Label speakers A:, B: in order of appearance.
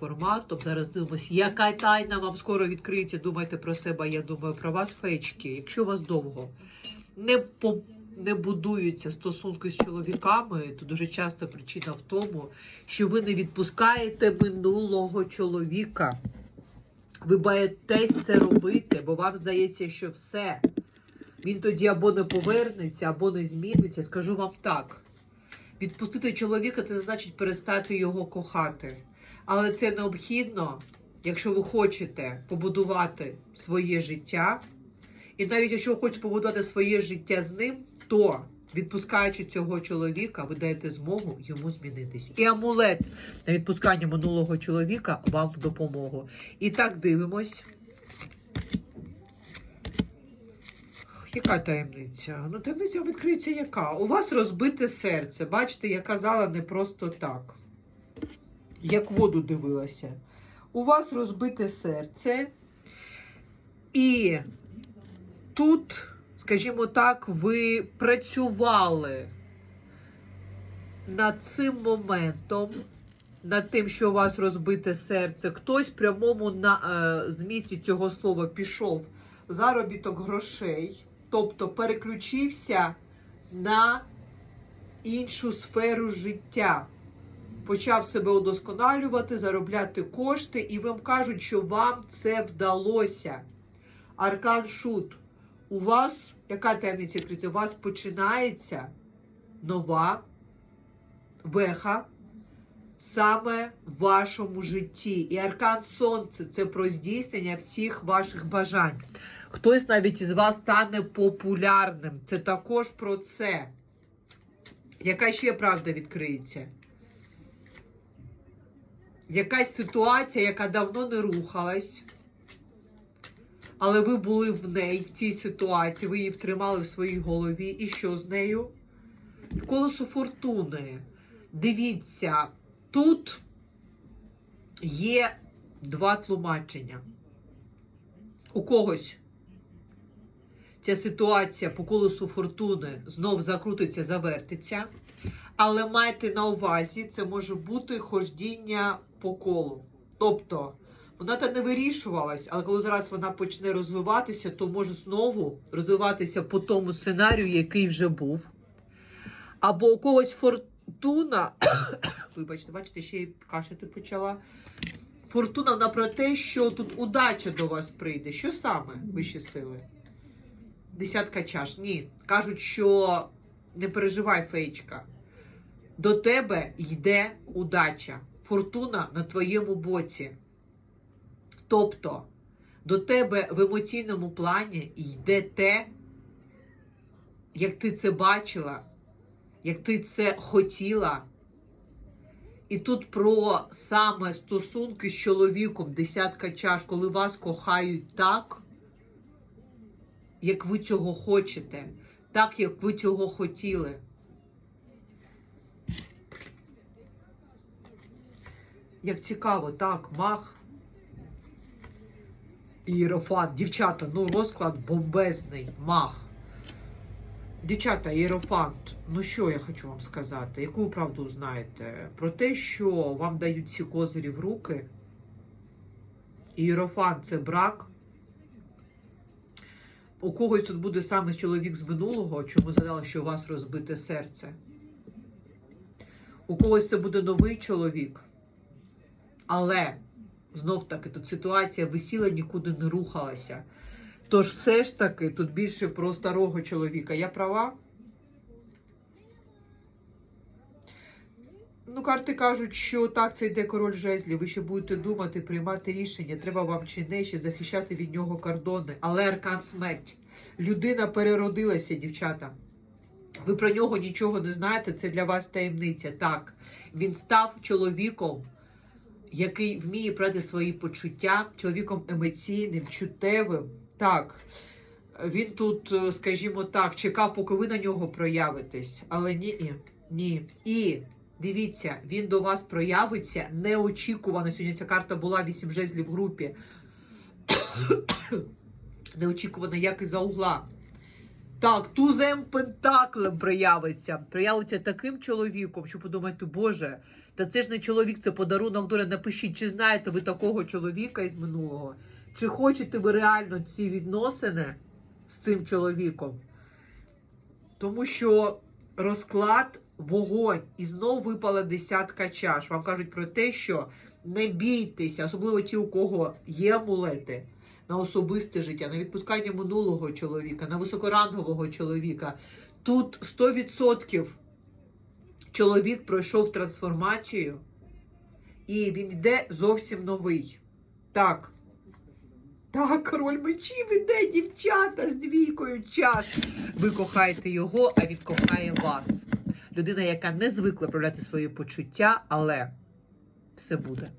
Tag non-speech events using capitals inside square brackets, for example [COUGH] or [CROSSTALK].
A: форматом. Зараз дивимося, яка тайна вам скоро відкриється. Думайте про себе, я думаю про вас, феєчки. Якщо у вас довго не по не будуються стосунки з чоловіками, то дуже часто причина в тому, що ви не відпускаєте минулого чоловіка. Ви боїтесь це робити, бо вам здається, що все. Він тоді або не повернеться, або не зміниться. Скажу вам так: відпустити чоловіка це значить перестати його кохати. Але це необхідно, якщо ви хочете побудувати своє життя. І навіть якщо ви хочете побудувати своє життя з ним, то відпускаючи цього чоловіка, ви даєте змогу йому змінитись. І амулет на відпускання минулого чоловіка вам в допомогу. І так дивимось. Яка таємниця? Ну, таємниця відкриється яка? У вас розбите серце. Бачите, я казала не просто так. Як воду дивилася. У вас розбите серце. І тут, скажімо так, ви працювали над цим моментом, над тим, що у вас розбите серце. Хтось прямому на, е, змісті цього слова пішов заробіток грошей, тобто переключився на іншу сферу життя. Почав себе удосконалювати, заробляти кошти, і вам кажуть, що вам це вдалося. Аркан Шут, у вас, яка таємниця відкриється? У вас починається нова веха саме в вашому житті. І аркан Сонце це про здійснення всіх ваших бажань. Хтось навіть із вас стане популярним. Це також про це. Яка ще правда відкриється? Якась ситуація, яка давно не рухалась, але ви були в неї, в цій ситуації, ви її втримали в своїй голові. І що з нею? Колесо фортуни. Дивіться, тут є два тлумачення. У когось ця ситуація по колесу фортуни знов закрутиться, завертиться. Але майте на увазі, це може бути хождіння по колу. Тобто, вона та не вирішувалась, але коли зараз вона почне розвиватися, то може знову розвиватися по тому сценарію, який вже був. Або у когось фортуна, [COUGHS] вибачте, бачите, ще й кашляти почала. Фортуна вона про те, що тут удача до вас прийде. Що саме вищі сили? Десятка чаш. Ні. Кажуть, що не переживай, феєчка. До тебе йде удача. Фортуна на твоєму боці. Тобто, до тебе в емоційному плані йде те, як ти це бачила, як ти це хотіла. І тут про саме стосунки з чоловіком, десятка чаш, коли вас кохають так, як ви цього хочете, так, як ви цього хотіли. Як цікаво, так, мах. Іерофант. Дівчата, ну розклад бомбезний, мах. Дівчата, Єрофант, ну що я хочу вам сказати? Яку правду знаєте? Про те, що вам дають ці козирі в руки. Іерофант це брак. У когось тут буде саме чоловік з минулого, чому згадала, що у вас розбите серце. У когось це буде новий чоловік. Але знов таки тут ситуація висіла, нікуди не рухалася. Тож все ж таки тут більше про старого чоловіка. Я права? Ну, карти кажуть, що так, це йде король жезлів. Ви ще будете думати, приймати рішення. Треба вам чи не ще захищати від нього кордони. Але аркан смерть. Людина переродилася, дівчата. Ви про нього нічого не знаєте, це для вас таємниця. Так, він став чоловіком, який вміє брати свої почуття, чоловіком емоційним, чуттєвим. Так, він тут, е, скажімо так, чекав, поки ви на нього проявитесь. Але ні, ні. І дивіться, він до вас проявиться неочікувано. Сьогодні ця карта була 8 жезлів в групі. [COUGHS] неочікувано, як і за угла. Так, тузем пентаклем проявиться. Проявиться таким чоловіком, що подумайте, Боже, Та це ж не чоловік, це подарунок доля. Напишіть, чи знаєте ви такого чоловіка із минулого? Чи хочете ви реально ці відносини з цим чоловіком? Тому що розклад вогонь і знов випала десятка чаш. Вам кажуть про те, що не бійтеся, особливо ті, у кого є амулети на особисте життя, на відпускання минулого чоловіка, на високорангового чоловіка. Тут 100% чоловік пройшов трансформацію, і він йде зовсім новий. Так. Так, король мечів іде, дівчата з двійкою чаш. Ви кохаєте його, а він кохає вас. Людина, яка не звикла проявляти свої почуття, але все буде.